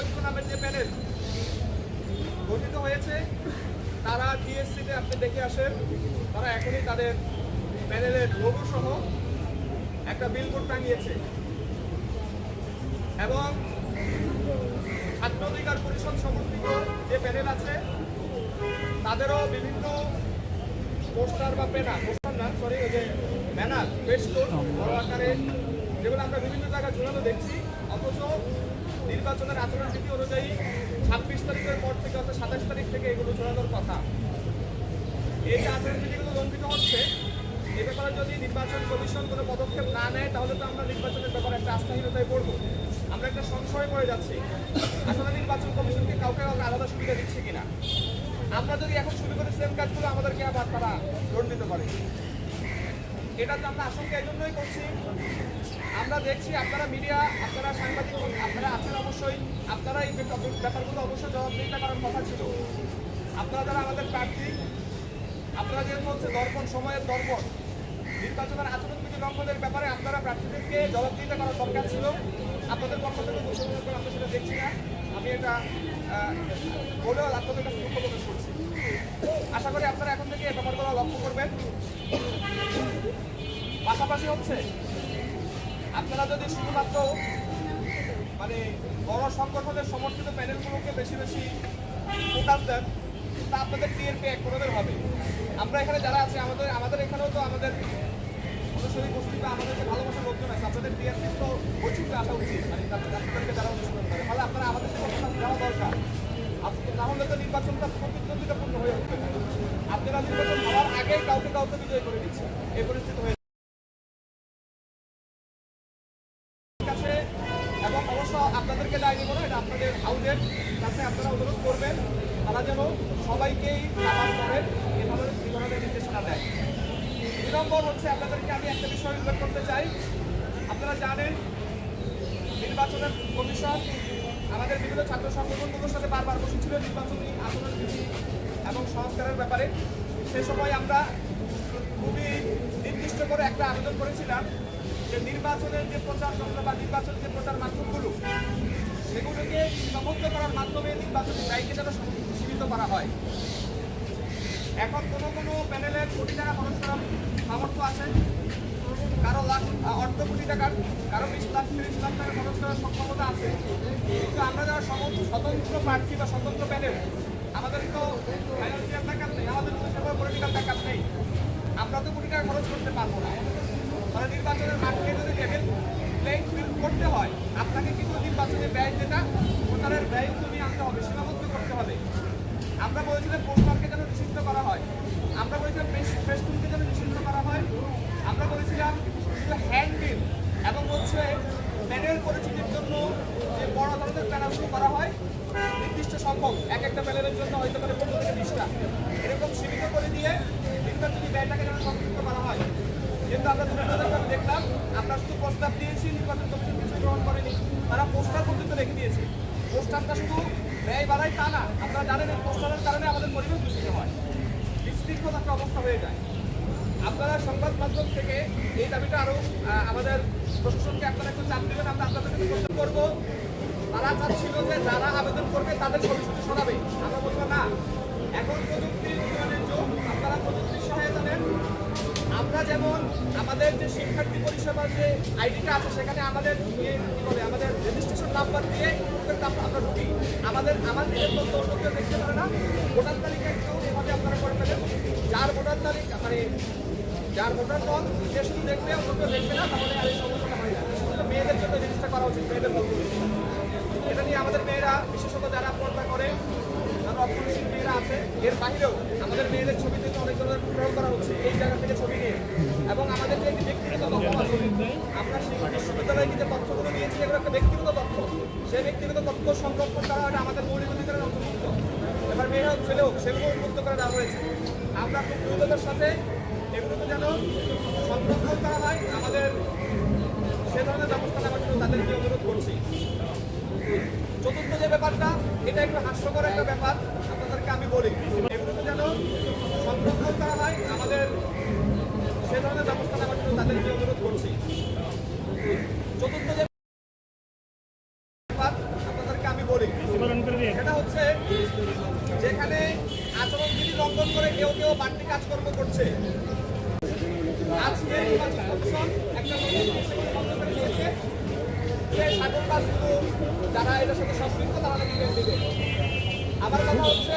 ঐক্য নামের যে প্যানেল গঠিত হয়েছে, তারা টিএসসিতে আপনি দেখে আসেন, তারা এখনই তাদের প্যানেলের লোগো একটা বিলবোর্ড টাঙিয়েছে। এবং ছাত্র অধিকার পরিষদ সমর্থিত যে প্যানেল আছে, তাদেরও বিভিন্ন পোস্টার বা পেনা পোস্টার না সরি ওই যে ব্যানার পেস্টোর বড় আকারে, যেগুলো আমরা বিভিন্ন জায়গায় ঝুলানো দেখছি, অথচ নির্বাচনের আচরণবিধি অনুযায়ী ছাব্বিশ তারিখের পর থেকে অর্থাৎ সাতাশ তারিখ থেকে এগুলো ঝোলানোর কথা। এই যে আচরণবিধিগুলো লঙ্ঘিত হচ্ছে, এ ব্যাপারে যদি নির্বাচন কমিশন কোনো পদক্ষেপ না নেয়, তাহলে তো আমরা নির্বাচনের ব্যাপারে একটা আস্থাহীনতায় পড়ব। আমরা একটা সংশয় পড়ে যাচ্ছি। আসলে নির্বাচন কমিশনকে কাউকে কাউকে আলাদা সুবিধা দিচ্ছে কিনা? আমরা যদি এখন শুরু করি সেম কাজগুলো আমাদেরকে আবার তারা দণ্ডিত করে। এটা তো আমরা আশঙ্কা এই জন্যই করছি। আমরা দেখছি আপনারা মিডিয়া আপনারা সাংবাদিক, আপনারা আছেন অবশ্যই। আপনারা এই ব্যাপার- ব্যাপারগুলো অবশ্যই জবাব জবাবদিহিতা করার কথা ছিল। আপনারা যারা আমাদের প্রার্থী, আপনারা যেহেতু হচ্ছে দর্পণ, সময়ের দর্পণ, নির্বাচনের আচরণবিধি লঙ্ঘনের ব্যাপারে আপনারা প্রার্থীদেরকে জবাবদিহিতা করার দরকার ছিল। আপনাদের পক্ষ থেকে করে আমরা সেটা দেখছি না। আমি এটা বলেও আপনাদের কাছে দুঃখ প্রকাশ করছি। আশা করি আপনারা এখন থেকে এই ব্যাপারগুলো লক্ষ্য করবেন। পাশাপাশি হচ্ছে, আপনারা যদি শুধুমাত্র মানে বড় সংগঠনের সমর্থিত প্যানেলগুলোকে বেশি বেশি ফোকাস দেন, তা আপনাদের টিএরপি এক প্রকারের হবে। আমরা এখানে যারা আছি, আমাদের আমাদের এখানেও তো আমাদের অনুসরী গোষ্ঠী বা আমাদের যে ভালোবাসার লোকজন আছে, আপনাদের টিআরপি তো বৈচিত্র্য আসা উচিত। মানে আপনাদেরকে যারা অনুসরণ করে। ফলে আপনারা আমাদের যাওয়া দরকার। আপ- না হলে তো নির্বাচনটা প্রতিদ্বন্দ্বিতাপূর্ণ হয়ে উঠবে। আপনারা নির্বাচন হওয়ার আগেই কাউকে কাউকে বিজয় করে দিচ্ছে এই পরিস্থিতি হয়ে আপনাদেরকে দায় নিব না, এটা আপনাদের হাউজের কাছে আপনারা অনুরোধ করবেন। তারা যেন সবাইকেই করেন ধরনের নির্দেশনা দেয়। দুই নম্বর হচ্ছে আপনাদেরকে আমি একটা বিষয় উল্লেখ করতে চাই। আপনারা জানেন, নির্বাচনের কমিশন আমাদের বিভিন্ন ছাত্র সংগঠনগুলোর সাথে বারবার বসেছিল নির্বাচনী আচরণবিধি এবং সংস্কারের ব্যাপারে। সে সময় আমরা খুবই নির্দিষ্ট করে একটা আবেদন করেছিলাম। যে নির্বাচনের যে প্রচার যন্ত্র বা নির্বাচনের যে প্রচার মাধ্যমগুলো, সেগুলোকে সমর্থ করার মাধ্যমে নির্বাচনী ব্যয়কে যেন সীমিত করা হয়। এখন কোনো কোনো প্যানেলের কোটি টাকা খরচ করার সামর্থ্য আছে। কারও লাখ অর্ধ কোটি টাকার, কারও বিশ লাখ, তিরিশ লাখ টাকা খরচ করার সক্ষমতা আছে। কিন্তু আমরা যারা স্বতন্ত্র প্রার্থী বা স্বতন্ত্র প্যানেল, আমাদের তো ফাইন্যান্সিয়াল ব্যাকআপ নেই, আমাদের তো সেভাবে পলিটিক্যাল ব্যাকআপ নেই। আমরা তো কোটি টাকা খরচ করতে পারব না। মানে নির্বাচনের মাঠকে যদি লেভেল প্লেইং ফিল্ড করতে হয়। আপনাকে কিন্তু নির্বাচনের ব্যয় যেটা? ভোটারের ব্যয় তুমি আনতে হবে, সীমাবদ্ধ করতে হবে। আমরা বলেছিলাম পোস্টারকে যেন নিষিদ্ধ করা হয়। আমরা বলেছিলাম ফেসবুককে যেন নিষিদ্ধ করা হয়। আমরা বলেছিলাম হ্যান্ডবিল এবং হচ্ছে প্যানেল পরিচিতির জন্য যে বড় ধরনের প্যানেলগুলো করা হয়, নির্দিষ্ট সংখ্যক, এক একটা প্যানেলের জন্য হয়তো পারে পনেরো থেকে বিশটা। এরকম সীমিত করে দিয়ে নির্বাচনী ব্যয়টাকে যেন সংযুক্ত করা হয় কিন্তু আমরা দুর্নীতিভাবে দেখলাম আমরা শুধু প্রস্তাব দিয়েছি, নির্বাচন কমিশন কিছু গ্রহণ করেনি। তারা পোস্টার পর্যন্ত রেখে দিয়েছে। পোস্টারটা শুধু ব্যয় বাড়ায় তা না, আপনারা জানেন এই পোস্টারের কারণে আমাদের পরিবেশ দূষিত হয়। বিশৃঙ্খল একটা অবস্থা হয়ে যায়। আপনারা সংবাদ মাধ্যম থেকে এই দাবিটা আরও আমাদের প্রশাসনকে আপনারা একটু চাপ দেবেন, আমরা আপনাদের কাছে প্রশ্ন করব। তারা চাচ্ছিল যে যারা আবেদন করবে তাদের সরাসরি শোনাবে। আমরা বলব না। এখন প্রযুক্তির উন্নয়নের যুগ, আপনারা প্রযুক্তির সহায়তা নেন। আমরা যেমন আমাদের যে শিক্ষার্থী পরিষেবার যে আইডিটা আছে, সেখানে আমাদের বলে, আমাদের রেজিস্ট্রেশন নাম্বার দিয়ে আমরা ঢুকি। আমাদের, আমার নিজের তথ্য অন্য কেউ দেখতে পারে না। ভোটার তালিকা একটু এভাবে আপনারা করে ফেলেন। যার ভোটার তালিকা মানে যার ভোটার দল সে শুধু দেখবে অন্য কেউ দেখবে না, তাহলে আর এই সমস্যাটা হয় না। মেয়েদের জন্য রেজিস্টার করা উচিত, মেয়েদের এটা নিয়ে আমাদের মেয়েরা, বিশেষত যারা পর্দা করে যারা অপরিচিত মেয়েরা আছে এর বাইরেও আমাদের মেয়েদের ছবি থেকে অনেক ধরনের প্রয়োগ করা হচ্ছে এই জায়গা থেকে ছবি নিয়ে। এবং আমাদের যে ব্যক্তিগত তথ্য আছে, আমরা সেই বিশ্ববিদ্যালয়ে যে তথ্যগুলো নিয়েছি এগুলো একটা ব্যক্তিগত তথ্য। সেই ব্যক্তিগত তথ্য সংরক্ষণ করা এটা আমাদের মৌলিক অধিকারের অন্তর্ভুক্ত। এবার মেয়ে হোক, ছেলে হোক, সেগুলো উন্মুক্ত করে দেওয়া হয়েছে। আমরা খুব দ্রুততার সাথে এগুলোকে যেন সংরক্ষণ করা হয়, আমাদের সে ধরনের ব্যবস্থা নেওয়ার জন্য তাদেরকে অনুরোধ করছি। চতুর্থ যে ব্যাপারটা, এটা একটু হাস্যকর একটা ব্যাপার। করি এগুলো যেন সংরক্ষণ করা হয় আমাদের সে ধরনের ব্যবস্থা নেওয়ার জন্য তাদেরকে অনুরোধ করছি। চতুর্থ আমি বলি সেটা হচ্ছে যেখানে আচরণবিধি লঙ্ঘন করে কেউ কেউ বাড়তি কাজকর্ম করছে। আজকে নির্বাচন একটা দিয়েছে যে সাগর কাজ যারা এটার সাথে সম্পৃক্ত তারা নাকি দেবে। আমার কথা হচ্ছে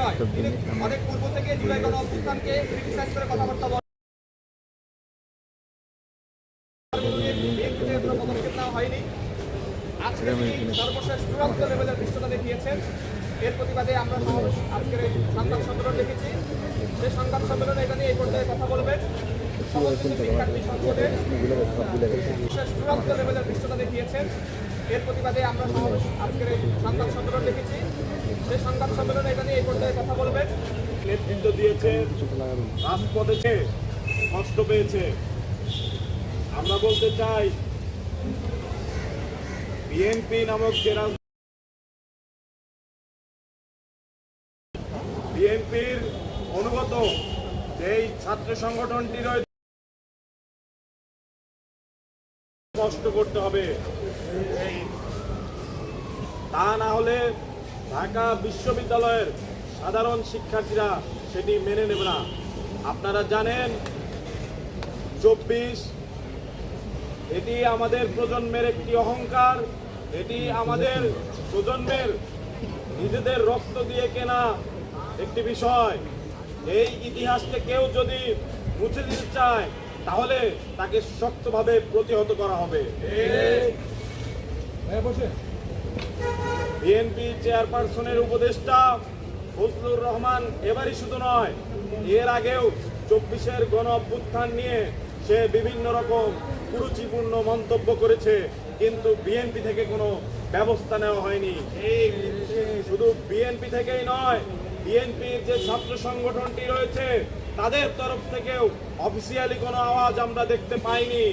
নয় অনেক পূর্ব থেকে জুলাই গণ অভ্যুত্থানকে ক্রিটিসাইজ করে কথাবার্তা বলেন। পদক্ষেপ নেওয়া হয়নি। আজকে সর্বশেষ চূড়ান্ত লেভেলের দৃশ্যতা দেখিয়েছেন এর প্রতিবাদে আমরা আজকের সংবাদ সম্মেলন দেখেছি। সেই সংবাদ সম্মেলনে এটা নিয়ে এই পর্যায়ে কথা বলবেন। চূড়ান্ত লেভেলের দৃশ্যতা দেখিয়েছেন এর প্রতিবাদে আমরা আজকের সংবাদ সম্মেলন দেখেছি। সেই সংবাদ সম্মেলনে এই কথা বলবেন। নেতৃত্ব দিয়েছে পেয়েছে। আমরা বলতে চাই, বিএনপি নামক যে বিএনপির অনুগত যেই ছাত্র সংগঠনটি রয়েছে কষ্ট করতে হবে। তা না হলে ঢাকা বিশ্ববিদ্যালয়ের সাধারণ শিক্ষার্থীরা সেটি মেনে নেবে না। আপনারা জানেন, চব্বিশ, এটি আমাদের প্রজন্মের একটি অহংকার, এটি আমাদের প্রজন্মের নিজেদের রক্ত দিয়ে কেনা একটি বিষয়। এই ইতিহাসকে কেউ যদি মুছে দিতে চায়, তাহলে তাকে শক্তভাবে প্রতিহত করা হবে। বিএনপি চেয়ারপারসনের উপদেষ্টা ফজলুর রহমান এবারই শুধু নয়, এর আগেও চব্বিশের গণ অভ্যুত্থান নিয়ে সে বিভিন্ন রকম কুরুচিপূর্ণ মন্তব্য করেছে, কিন্তু বিএনপি থেকে কোনো ব্যবস্থা নেওয়া হয়নি। শুধু বিএনপি থেকেই নয়, বিএনপির যে ছাত্র সংগঠনটি রয়েছে, তাদের তরফ থেকেও অফিসিয়ালি কোনো আওয়াজ আমরা দেখতে পাইনি।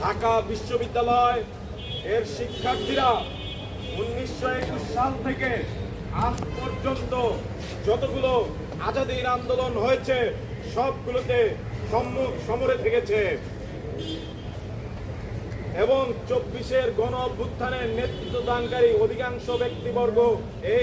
ঢাকা বিশ্ববিদ্যালয় এর শিক্ষার্থীরা উনিশশো একুশ সাল থেকে আজ পর্যন্ত যতগুলো আজাদির আন্দোলন হয়েছে, সবগুলোতে সম্মুখ সমরে থেকেছে। এবং চব্বিশের গণ অভ্যুত্থানের নেতৃত্ব দানকারী অধিকাংশ ব্যক্তিবর্গ এই